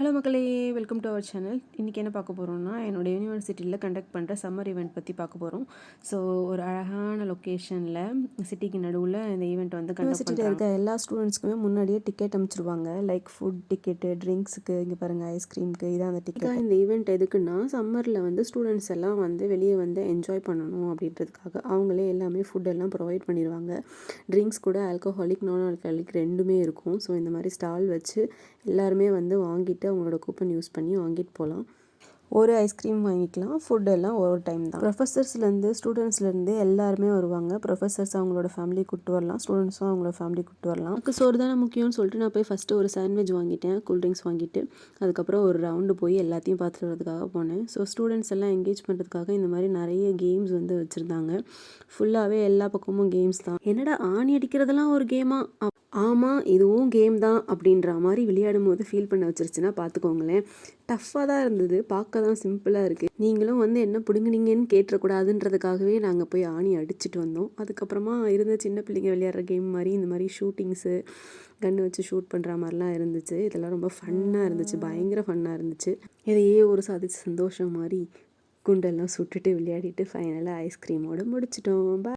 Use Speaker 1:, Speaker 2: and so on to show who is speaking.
Speaker 1: Hello மக்களே welcome to our channel இன்றைக்கி என்ன பார்க்க போகிறோம்னா என்னோடய யூனிவர்சிட்டியில் கண்டக்ட் பண்ணுற சம்மர் ஈவெண்ட் பற்றி பார்க்க போகிறோம் ஸோ ஒரு அழகான லொக்கேஷனில் சிட்டிக்கு நடுவில் இந்த ஈவெண்ட் வந்து கண்டக்ட்
Speaker 2: யூனிவர்சிட்டியில் இருக்க எல்லா ஸ்டூடெண்ட்ஸ்க்குமே முன்னாடியே டிக்கெட் அமைச்சிருவாங்க. லைக் ஃபுட் டிக்கெட்டு ட்ரிங்க்ஸுக்கு இங்கே பாருங்கள் ஐஸ்கிரீமுக்கு இதான் அந்த டிக்கெட் இந்த ஈவெண்ட் எதுக்குன்னா சம்மரில் வந்து ஸ்டூடெண்ட்ஸ் எல்லாம் வந்து வெளியே வந்து என்ஜாய் பண்ணணும் அப்படின்றதுக்காக அவங்களே எல்லாமே ஃபுட் எல்லாம் ப்ரொவைட் பண்ணிடுவாங்க. ட்ரிங்க்ஸ் கூட ஆல்கஹாலிக் நான் ஆல்கஹாலிக் ரெண்டுமே இருக்கும். ஸோ இந்த மாதிரி ஸ்டால் வச்சு எல்லாருமே வந்து வாங்கிட்டு உங்களோட கூப்பன் யூஸ் பண்ணி வாங்கிட்டு போகலாம் ஒரு ஐஸ்கிரீம் வாங்கிக்கலாம். ஃபுட் எல்லாம் ஒரு டைம் தான். ப்ரொஃபஸர்ஸ்லேருந்து ஸ்டூடெண்ட்ஸ்லேருந்து எல்லாருமே வருவாங்க. ப்ரொஃபஸர்ஸ் அவங்களோட ஃபேமிலி கூப்பிட்டு வரலாம். ஸ்டூடெண்ட்ஸும் அவங்களோட ஃபேமிலி கூப்பிட்டு வரலாம். எனக்கு சோறு தானே முக்கியம்னு சொல்லிட்டு நான் போய் ஃபஸ்ட்டு ஒரு சாண்ட்விச் வாங்கிட்டேன். கூல்ட்ரிங்க்ஸ் வாங்கிட்டு அதுக்கப்புறம் ஒரு ரவுண்டு போய் எல்லாத்தையும் பார்த்துட்டு வரதுக்காக போனேன். ஸோ ஸ்டூடெண்ட்ஸ் எல்லாம் என்கேஜ் பண்ணுறதுக்காக இந்த மாதிரி நிறைய கேம்ஸ் வந்து வச்சுருந்தாங்க. ஃபுல்லாகவே எல்லா பக்கமும் கேம்ஸ் தான். என்னடா ஆணி அடிக்கிறதெல்லாம் ஒரு கேமா ஆமாம் இதுவும் கேம் தான் அப்படின்ற மாதிரி விளையாடும் போது ஃபீல் பண்ண வச்சிருச்சுன்னா பார்த்துக்கோங்களேன். டஃப்பாக தான் இருந்தது. பார்க்க தான் சிம்பிளாக இருக்குது நீங்களும் வந்து என்ன பிடுங்குனீங்கன்னு கேட்டக்கூடாதுன்றதுக்காகவே நாங்கள் போய் ஆணி அடிச்சுட்டு வந்தோம். அதுக்கப்புறமா இருந்த சின்ன பிள்ளைங்க விளையாடுற கேம் மாதிரி இந்த மாதிரி ஷூட்டிங்ஸு கன்று வச்சு ஷூட் பண்ணுற மாதிரிலாம் இருந்துச்சு. இதெல்லாம் ரொம்ப ஃபன்னாக இருந்துச்சு. பயங்கர ஃபன்னாக இருந்துச்சு. இதையே ஒரு சாதிச்ச சந்தோஷம் மாதிரி குண்டெல்லாம் சுட்டுட்டு விளையாடிட்டு ஃபைனலாக ஐஸ்கிரீமோடு முடிச்சிட்டோம். பா